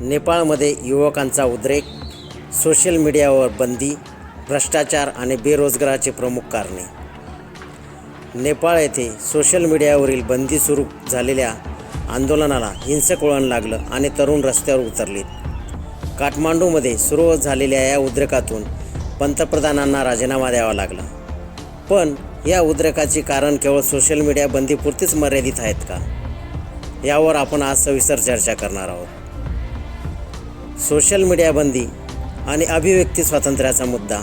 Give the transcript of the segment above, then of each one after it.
नेपाळमध्ये युवकांचा उद्रेक सोशल मीडियावर बंदी भ्रष्टाचार आणि बेरोजगाराचे प्रमुख कारणे. नेपाळ येथे सोशल मीडियावरील बंदी सुरू झालेल्या आंदोलनाला हिंसक वळण लागलं आणि तरुण रस्त्यावर उतरलेत. काठमांडूमध्ये सुरू झालेल्या या उद्रेकातून पंतप्रधानांना राजीनामा द्यावा लागला. पण या उद्रेकाची कारण केवळ सोशल मीडिया बंदीपुरतीच मर्यादित आहेत का? यावर आपण आज सविस्तर चर्चा करणार आहोत. सोशल मीडिया बंदी आणि अभिव्यक्ती स्वातंत्र्याचा मुद्दा.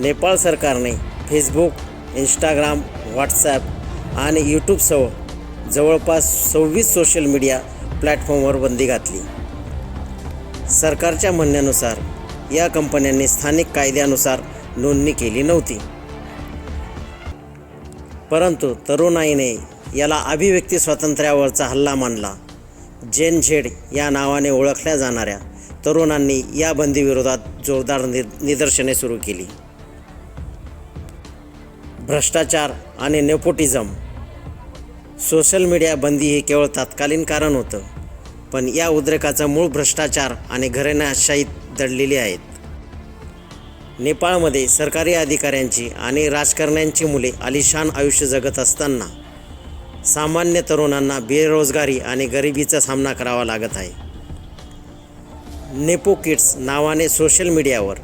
नेपाळ सरकारने फेसबुक इंस्टाग्राम व्हॉट्सॲप आणि यूट्यूबसह जवळपास सव्वीस सोशल मीडिया प्लॅटफॉर्मवर बंदी घातली. सरकारच्या म्हणण्यानुसार या कंपन्यांनी स्थानिक कायद्यानुसार नोंदणी केली नव्हती. परंतु तरुणाईने याला अभिव्यक्ती स्वातंत्र्यावरचा हल्ला मानला. जेन झेड या नावाने ओळखल्या जाणाऱ्या तरुणांनी या बंदीविरोधात जोरदार नि निदर्शने सुरू केली. भ्रष्टाचार आणि नेपोटिझम. सोशल मीडिया बंदी हे केवळ तात्कालीन कारण होतं पण या उद्रेकाचं मूळ भ्रष्टाचार आणि घराण्याशाहीत दडलेली आहेत. नेपाळमध्ये सरकारी अधिकाऱ्यांची आणि राजकारण्यांची मुले आलिशान आयुष्य जगत असताना सामान्य तरुणांना बेरोजगारी आणि गरिबीचा सामना करावा लागत आहे. नेपो किड्स नावाने सोशल मीडियावर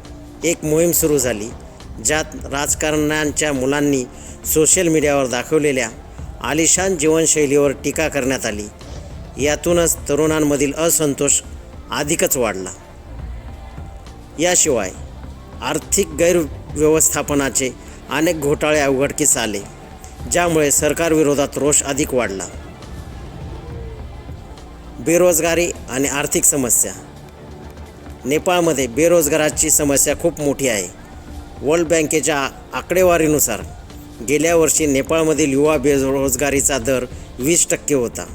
एक मोहीम सुरू झाली ज्यात राजकारण्यांच्या मुलांनी सोशल मीडियावर दाखवलेल्या आलिशान जीवनशैलीवर टीका करण्यात आली. यातूनच तरुणांमधील असंतोष अधिकच वाढला. याशिवाय आर्थिक गैरव्यवस्थापनाचे अनेक घोटाळे उघडकीस आले. ज्यामुळे सरकारविरोधात रोष अधिक वाढला. बेरोजगारी आणि आर्थिक समस्या. नेपाळमध्ये बेरोजगाराची समस्या खूप मोठी आहे. वर्ल्ड बँकेच्या आकडेवारीनुसार गेल्या वर्षी नेपाळमधील युवा बेरोजगारीचा दर वीस टक्के होता.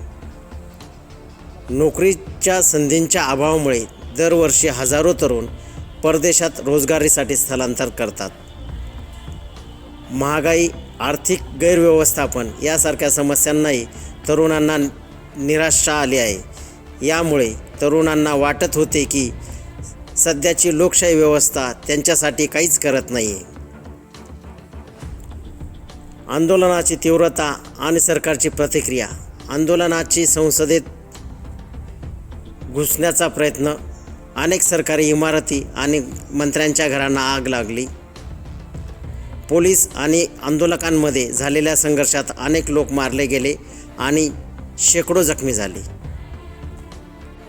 नोकरीच्या संधींच्या अभावामुळे दरवर्षी हजारो तरुण परदेशात रोजगारीसाठी स्थलांतर करतात. महागाई आर्थिक गैरव्यवस्थापन यासारख्या समस्यांनाही तरुणांना निराशा आली आहे. यामुळे तरुणांना वाटत होते की सध्याची लोकशाही व्यवस्था त्यांच्यासाठी काहीच करत नाही आहे आंदोलनाची तीव्रता आणि सरकारची प्रतिक्रिया आंदोलनाची संसदेत घुसण्याचा प्रयत्न अनेक सरकारी इमारती आणि मंत्र्यांच्या घरांना आग लागली. पोलीस आणि आंदोलकांमध्ये झालेल्या संघर्षात अनेक लोक मारले गेले आणि शेकडो जखमी झाले.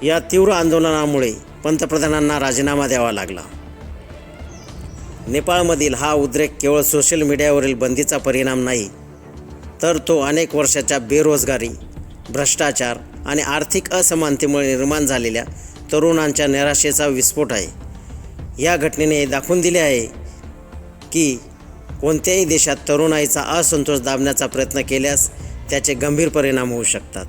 या तीव्र आंदोलनामुळे पंतप्रधानांना राजीनामा द्यावा लागला. नेपाळमधील हा उद्रेक केवळ सोशल मीडियावरील बंदीचा परिणाम नाही तर तो अनेक वर्षाच्या बेरोजगारी भ्रष्टाचार आणि आर्थिक असमानतेमुळे निर्माण झालेल्या तरुणांच्या निराशेचा विस्फोट आहे. या घटनेने दाखवून दिले आहे की कोणत्याही देशात तरुणाईचा असंतोष दाबण्याचा प्रयत्न केल्यास त्याचे गंभीर परिणाम होऊ शकतात.